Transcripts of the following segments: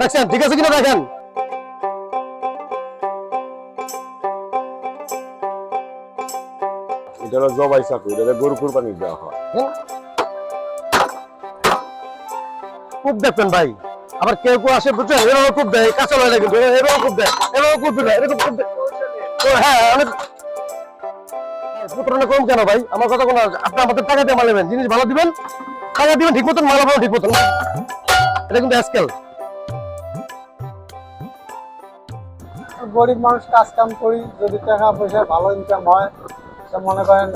দেখছেন? ঠিক আছে কিনা দেখেন? এটা হলো জবাই চাকু এটা গরু কুরবানি দেওয়া হয়। দেখবেন ভাই? আবার কেউ কেউ আসে বুঝছেন? দেয় কাঁচা লয় কিন্তু। দেয় দেয় এরকম খুব দেয়। তো হ্যাঁ অনেক প্রতারণা কম কেন ভাই? আমার কথা কোনো আপনি আমাদের টাকা দিয়ে মাল নেবেন। জিনিস ভালো দিবেন টাকা দিবেন ঠিক মতন মাল পাবেন ঠিক মতন এটা কিন্তু আজকাল গরিব মানুষ কাজ কাম করি, যদি টাকা পয়সা ভালো ইনকাম হয়, তা মনে করেন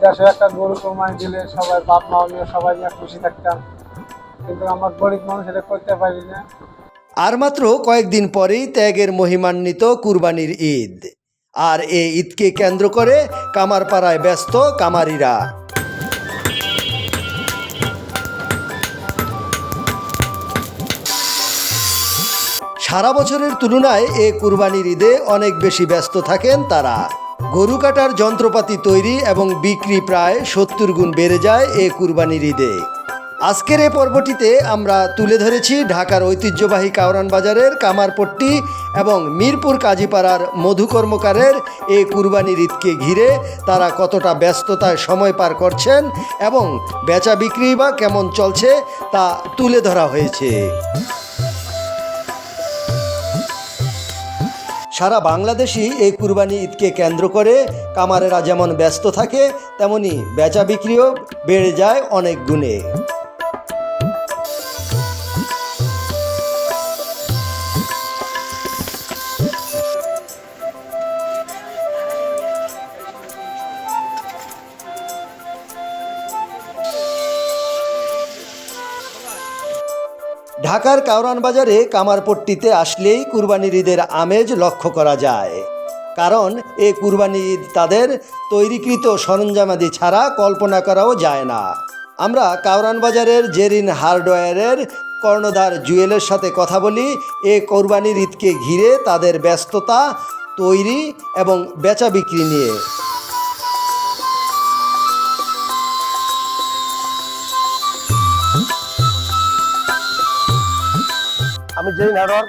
দেশে একটা গরু কোরবানি দিলে সবাই বাপ, মা নিয়ে সবাই নিয়ে খুশি থাকতাম। কিন্তু আমার গরিব মানুষ এটা করতে পারি না। আর মাত্র কয়েকদিন পরেই ত্যাগের মহিমান্বিত কুরবানির ঈদ। আর এই ঈদকে কেন্দ্র করে কামারপাড়ায় ব্যস্ত কামারিরা। সারা বছরের তুলনায় এ কুরবানির ঈদে অনেক বেশি ব্যস্ত থাকেন তারা। গরু কাটার যন্ত্রপাতি তৈরি এবং বিক্রি প্রায় সত্তর গুণ বেড়ে যায় এ কুরবানির ঈদে। আজকের এ পর্বটিতে আমরা তুলে ধরেছি ঢাকার ঐতিহ্যবাহী কাউরান বাজারের কামারপট্টি এবং মিরপুর কাজীপাড়ার মধু কর্মকারের এই কুরবানির ঈদকে ঘিরে তারা কতটা ব্যস্ততায় সময় পার করছেন এবং বেচা বিক্রি বা কেমন চলছে তা তুলে ধরা হয়েছে। সারা বাংলাদেশই এই কুরবানি ঈদকে কেন্দ্র করে। কামারেরা যেমন ব্যস্ত থাকে, তেমনি বেচা বিক্রিও বেড়ে যায় অনেক গুণে। ঢাকার কাউরান বাজারে কামারপট্টিতে আসলেই কুরবানির ঈদের আমেজ লক্ষ্য করা যায়। কারণ এ কুরবানি ঈদ তাদের তৈরিকৃত সরঞ্জামাদি ছাড়া কল্পনা করাও যায় না। আমরা কাউরান বাজারের জেরিন হার্ডওয়্যারের কর্ণধার জুয়েলের সাথে কথা বলি, এ কোরবানির ঈদকে ঘিরে তাদের ব্যস্ততা, তৈরি এবং বেচা বিক্রি নিয়ে। আমি যেই নাটোর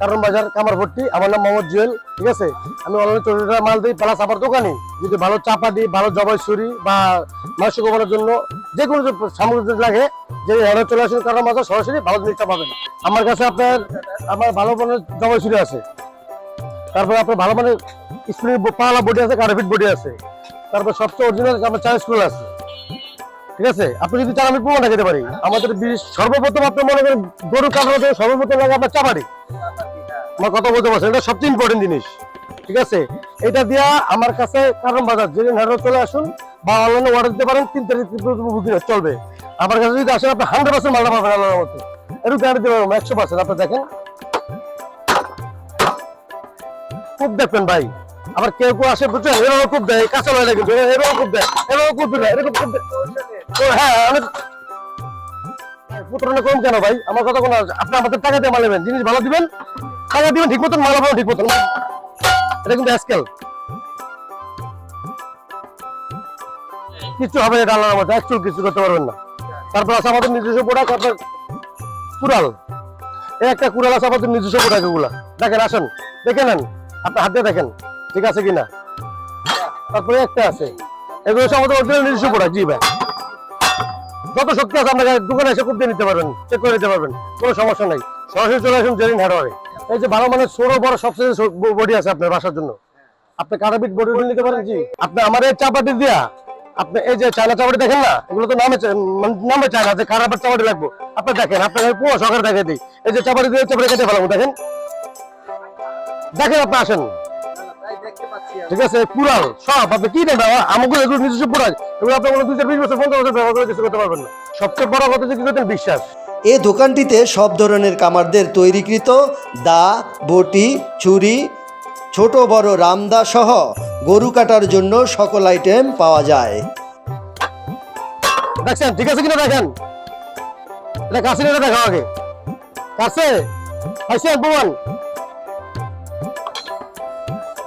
কারণ বাজার কামারভট্টি আমার নাম মোহাম্মদ জুয়েল, ঠিক আছে? আমি অনলাইনে চল্লিশ মাল দিই প্লাস আমার দোকানে। যদি ভালো চাপা দিই, ভালো জবাই ছুরি বা মাংস কমানোর জন্য যে কোনো সামগ্রী লাগে যে হেডে চলে আসেন, কারণ বাজার সরাসরি ভালো জিনিসটা পাবেন। আমার কাছে আপনার, আমার ভালো মানের জবাই ছুরি আছে। তারপরে আপনার ভালো মানের স্প্রিং পালা বডি আছে, কার্ভিট বডি আছে। তারপর সবচেয়ে অরিজিনাল আমার চার স্কুল আছে। ঠিক আছে? আপনি যদি চান আমি প্রমাণ দেখাতে পারি। আমাদের সর্বপ্রথম আপনি মনে করেন গরু কাটানোর জন্য সর্বপ্রথম লাগে আপনার চাপারি আমার কথা বলতে পারছেন? এটা সবচেয়ে ইম্পর্টেন্ট জিনিস। ঠিক আছে? এটা দিয়া আমার কাছে কারণ বাজার। যেদিন হেরো চলে আসুন বা অনলাইনে অর্ডার দিতে পারেন, তিন তারিখ চলবে। আমার কাছে যদি আসেন, আপনি হান্ড্রেড পার্সেন্ট মালটা পাবেন আল্লাহর মতো একটু গ্যারান্টি দিতে পারব একশো পার্সেন্ট আপনি দেখেন। খুব দেখবেন ভাই। আবার কেউ কেউ আসে বুঝছেন এরকম খুব দেয়, কাঁচা লয় কিন্তু এরকম খুব দেয় এরকম খুব দেয়, এরকম খুব দেয়। হ্যাঁ কেন ভাই? আমার কথা কোনো আপনি আমাদের টাকা দিয়ে মাল নেবেন, জিনিস ভালো দিবেন, টাকা দিবেন, ঠিক মতন ঠিক মতন। এটা কিন্তু আজকাল কিছু হবে এটা অ্যাকচুয়াল কিছু করতে পারবেন না। তারপর আছে আমাদের নিজস্ব প্রোডাক্ট আপনার কুড়াল। এই একটা কুড়াল আছে আমাদের নিজস্ব প্রোডাক্ট এগুলা। দেখেন, আসেন, দেখে নেন। আপনি হাত দিয়ে দেখেন। ঠিক আছে কিনা? তারপরে একটা আছে। এগুলো হচ্ছে আমাদের নিজস্ব প্রোডাক্ট জি ভাই। যত শক্তি আছে আপনাকে দোকানে এসে খুব দিয়ে নিতে পারবেন চেক করে নিতে পারবেন, কোনো সমস্যা নাই। সরাসরি চলে আসুন জেরিন হার্ডওয়ারে এই যে ভালো মানের ষোলো বড় সবচেয়ে বডি আছে আপনার বাসার জন্য। আপনি কারাবিট বডি নিতে পারেন, জি। আপনি আমার এই চাপাটি দিয়া, আপনি এই যে চায়না চাপাটি দেখেন না? এগুলো তো নামে মানে নামে চায়না, যে কারাবার চাপাটি লাগবে। আপনি দেখেন আপনার পুরো সকালে দেখে দিই। এই যে চাপাটি দিয়ে, চাপাটি কেটে ফেলাবো, দেখেন। দেখেন আপনি আসেন। ঠিক আছে পুরাল সব। আপনি কি নেবেন আমাকে এগুলো নিজস্ব পুরাল। এগুলো আপনি কোনো দুই চার বিশ বছর পঞ্চাশ বছর ব্যবহার করে কিছু করতে পারবেন না। সবচেয়ে বড় কথা যে কি করতেন বিশ্বাস। এ দোকানটিতে সব ধরনের কামারদের তৈরিকৃত দা বটি ছুরি ছোট বড় রামদা সহ গরু কাটার জন্য সকল আইটেম পাওয়া যায়। দেখছেন? ঠিক আছে কিনা দেখেন? এটা কাছে দেখাও আগে। কাছে? হাসি প্রমাণ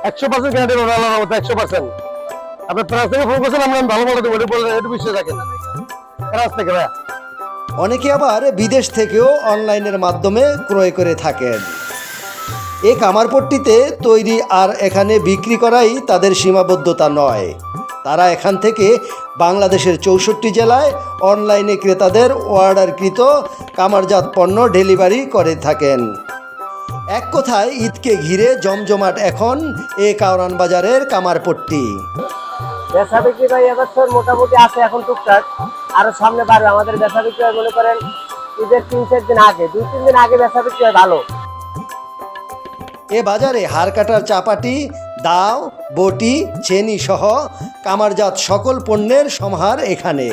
একশো পার্সেন্ট গ্যারান্টি পাবেন মতো একশো পার্সেন্ট। আপনি প্রাস থেকে ফোন করছেন, আমরা ভালো মতো দেবো বলে একটু বিশ্বাস রাখেন। প্রাস থেকে, ভাইয়া। অনেকে আবার বিদেশ থেকেও অনলাইনের মাধ্যমে ক্রয় করে থাকেন। এ কামারপট্টিতে তৈরি আর এখানে বিক্রি করাই তাদের সীমাবদ্ধতা নয়। তারা এখান থেকে বাংলাদেশের চৌষট্টি জেলায় অনলাইনে ক্রেতাদের অর্ডারকৃত কামারজাত পণ্য ডেলিভারি করে থাকেন। এক কথায় ঈদকে ঘিরে জমজমাট এখন এ কাওরান বাজারের কামারপট্টি। বেচা বিক্রি ভাই এবছর মোটামুটি আছে এখন টুকটাক। আরও সামনে বাড়বে। আমাদের বেচা বিক্রি হয় মনে করেন ঈদের তিন চার দিন আগে দুই তিন দিন আগে বেচা বিক্রি হয় ভালো। এ বাজারে হাড় কাটার চাপাটি দাও বটি চেনি সহ কামারজাত সকল পণ্যের সমাহার এখানে।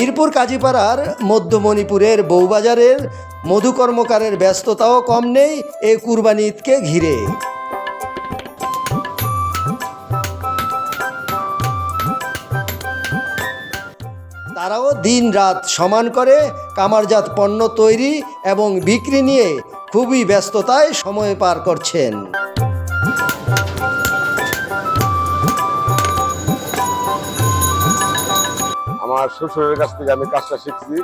মিরপুর কাজীপাড়ার মধ্যমণিপুরের বউবাজারের মধু কর্মকারের ব্যস্ততাও কম নেই এ কুরবানি ঈদকে ঘিরে। তারাও দিন রাত সমান করে কামারজাত পণ্য তৈরি এবং বিক্রি নিয়ে খুবই ব্যস্ততায় সময় পার করছেন। আমার শ্বশুরের কাছ থেকে আমি কাজটা শিখছি।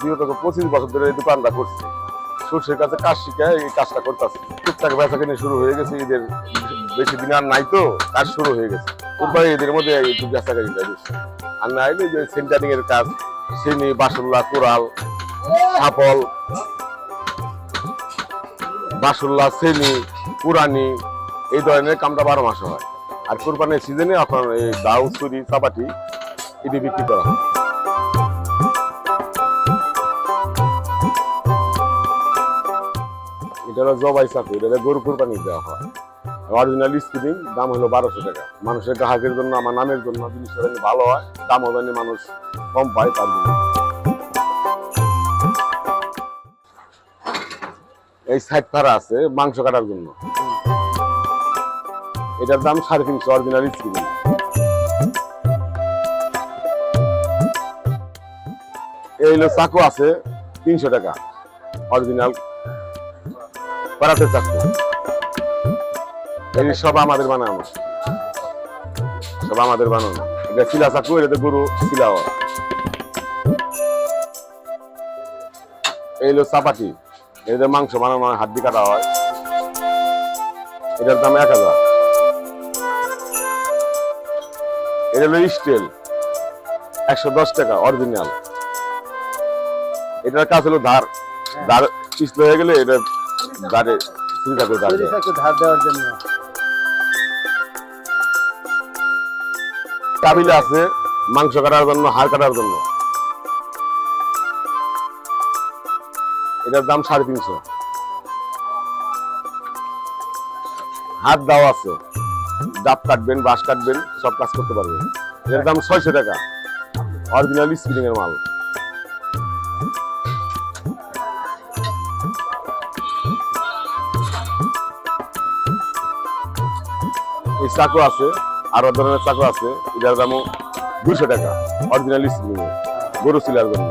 বিগত পঁচিশ বছর ধরে এই দোকানটা করছি। শ্বশুরের কাছে কাজ শিখে এই কাজটা করতেছি। টুকটাক বেচা কিনে শুরু হয়ে গেছে, ঈদের বেশি দিন আর নাই তো, কাজ শুরু হয়ে গেছে। কোরবানি ঈদের মধ্যে একটু বেচা বেশি আর না হলে যে সেন্টারিং এর কাজ সিনি বাসুল্লা, কোরাল, ছাপল, বাসুল্লা সেনি পুরানি এই ধরনের কামটা বারো মাসে হয়। আর কোরবানির সিজনে আপনার এই দাউ চুরি চাপাটি এটি বিক্রি করা হয়। এটা হলো জবাই চাকু, এটা গরু কোরবানি দেওয়া হয়। অরিজিনাল স্পিনিং দাম হলো বারোশো টাকা। মানুষের গ্রাহকের জন্য, আমার নামের জন্য জিনিসটা ভালো হয় দাম হবে না মানুষ কম পায় তার জন্য। এই সাইড ফাড়া আছে মাংস কাটার জন্য। এটার দাম সাড়ে তিনশো অরিজিনাল স্পিনিং এই হলো চাকু আছে, তিনশো টাকা। অরিজিনাল করাতে চাকু। এই সব আমাদের বানানো। সব আমাদের বানানো। এটা শিলা চাকু এটাতে গরু শিলা এই হলো চাপাটি। এটাতে মাংস বানানো হয়, হাড্ডি কাটা হয়। এটার দাম এক হাজার। এটা হলো স্টিল। একশো দশ টাকা অরিজিনাল এটার কাজ হলো ধার। ধার পিছল হয়ে গেলে এটা ধারে চিন্তা করে ধার ধার দেওয়ার জন্য। কাবিলা আছে মাংস কাটার জন্য হাড় কাটার জন্য। এটার দাম সাড়ে তিনশো। হাত দাও আছে। ডাব কাটবেন বাঁশ কাটবেন সব কাজ করতে পারবেন। এটার দাম ছয়শো টাকা। অরিজিনাল স্পিনিং এর মাল। এই চাকু আছে আরও ধরনের চাকু আছে এটার দামও দুশো টাকা অরিজিনাল গরু সিলার জন্য।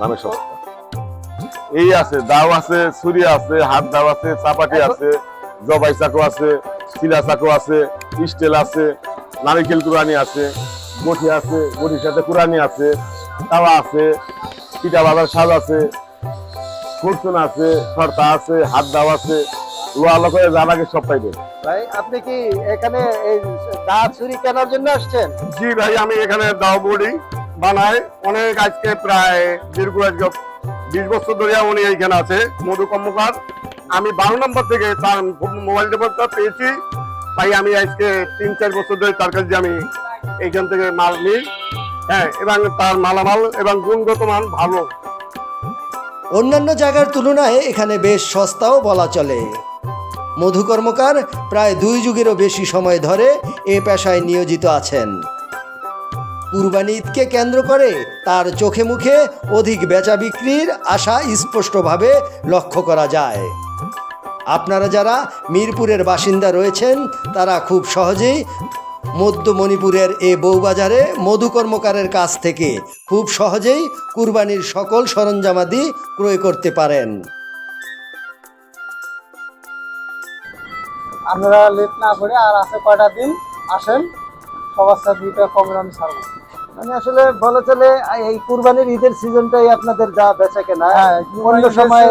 দামে সস্তা। এই আছে দাও আছে ছুরি আছে হাত দাও আছে চাপাটি আছে জবাই চাকু আছে শিলা চাকু আছে স্টেল আছে নারিকেল কুরানি আছে গঠি আছে গঠির সাথে কুরানি আছে তাওয়া আছে পিঠা বাজার সাজ আছে ফুরচুন আছে সর্তা আছে হাত দাও আছে আল্লাহ করে যা লাগে সব পাইবেন ভাই আপনি কি এখানে এই দা ছুরি কেনার জন্য আসছেন? জি ভাই আমি এখানে দাও বড়ি বানাই। অনেক আজকে প্রায় দীর্ঘ আজকে বিশ বছর ধরে উনি এইখানে আছে মধু কর্মকার। আমি বারো নম্বর থেকে তার মোবাইল নম্বরটা পেয়েছি। তাই আমি আজকে তিন চার বছর ধরে তার কাছে আমি এইখান থেকে মাল নিই। হ্যাঁ এবং তার মালামাল এবং গুণগত মান ভালো। অন্যান্য জায়গার তুলনায় এখানে বেশ সস্তাও বলা চলে। মধু কর্মকার প্রায় দুই যুগেরও বেশি সময় ধরে এ পেশায় নিয়োজিত আছেন। কুরবানি ঈদকে কেন্দ্র করে তার চোখে মুখে অধিক বেচা বিক্রির আশা স্পষ্টভাবে লক্ষ্য করা যায়। আপনারা যারা মিরপুরের বাসিন্দা রয়েছেন, তারা খুব সহজেই মধ্য মণিপুরের এ বউবাজারে মধু কর্মকারের কাছ থেকে খুব সহজেই কুরবানির সকল সরঞ্জামাদি ক্রয় করতে পারেন। আপনারা লেট না করে আর আছে কয়টা দিন আসেন সবার সাথে দুইটা কম আমি ছাড়বো। মানে আসলে বলা চলে এই কুরবানির ঈদের সিজনটাই আপনাদের যা বেচা কেনা হ্যাঁ অন্য সময়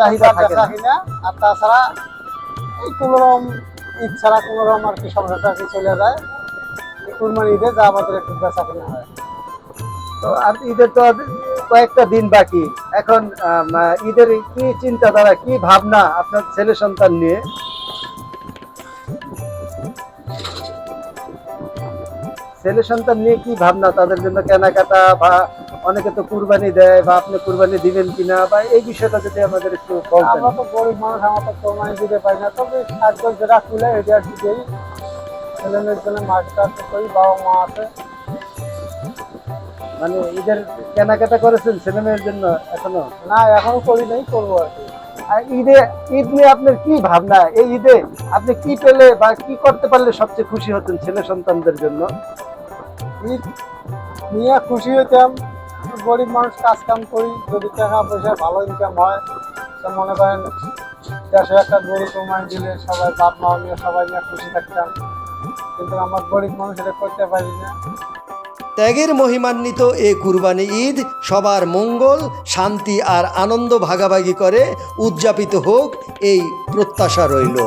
চাহিদা থাকে না। আর তাছাড়া এই কোনোরকম ঈদ ছাড়া কোনোরকম আর কি সংসারটা আর কি চলে যায়। এই কুরবানি ঈদে যা আমাদের একটু বেচা কিনা হয়। তো আর ঈদের তো কয়েকটা দিন বাকি। এখন ঈদের কি চিন্তাধারা কি ভাবনা আপনার ছেলে সন্তান নিয়ে? ছেলে সন্তান নিয়ে কি ভাবনা? তাদের জন্য কেনাকাটা বা অনেকে তো কুরবানি দেয় বা আপনি কুরবানি দিবেন কিনা বা এই বিষয়টা যদি আমাদের একটু বলতেন। আমরা তো গরিব মানুষ আমরা তো কোরবানি দিতে পারি না। তবে সাহায্য যেটা তুলে এটা আর ছেলে মেয়ের জন্য চাষ করি বাবা মা আছে। মানে ঈদের কেনাকাটা করেছেন ছেলে মেয়ের জন্য এখনও? না এখনও করি নাই করব আর কি। আর ঈদে ঈদ নিয়ে আপনার কি ভাবনা? এই ঈদে আপনি কি পেলে বা কি করতে পারলে সবচেয়ে খুশি হতেন ছেলে সন্তানদের জন্য? নিয়ে খুশি হইতাম। গরিব মানুষ কাজ কাম করি, যদি টাকা পয়সা ভালো ইনকাম হয়, তো মনে করেন দেশে একটা গরু কোরবানি দিলে সবাই বাপ মা নিয়ে সবাই নিয়ে খুশি থাকতাম। কিন্তু আমার গরিব মানুষ এটা করতে পারি না। ত্যাগের মহিমান্বিত এ কুরবানি ঈদ সবার মঙ্গল, শান্তি আর আনন্দ ভাগাভাগি করে উদযাপিত হোক এই প্রত্যাশা রইল।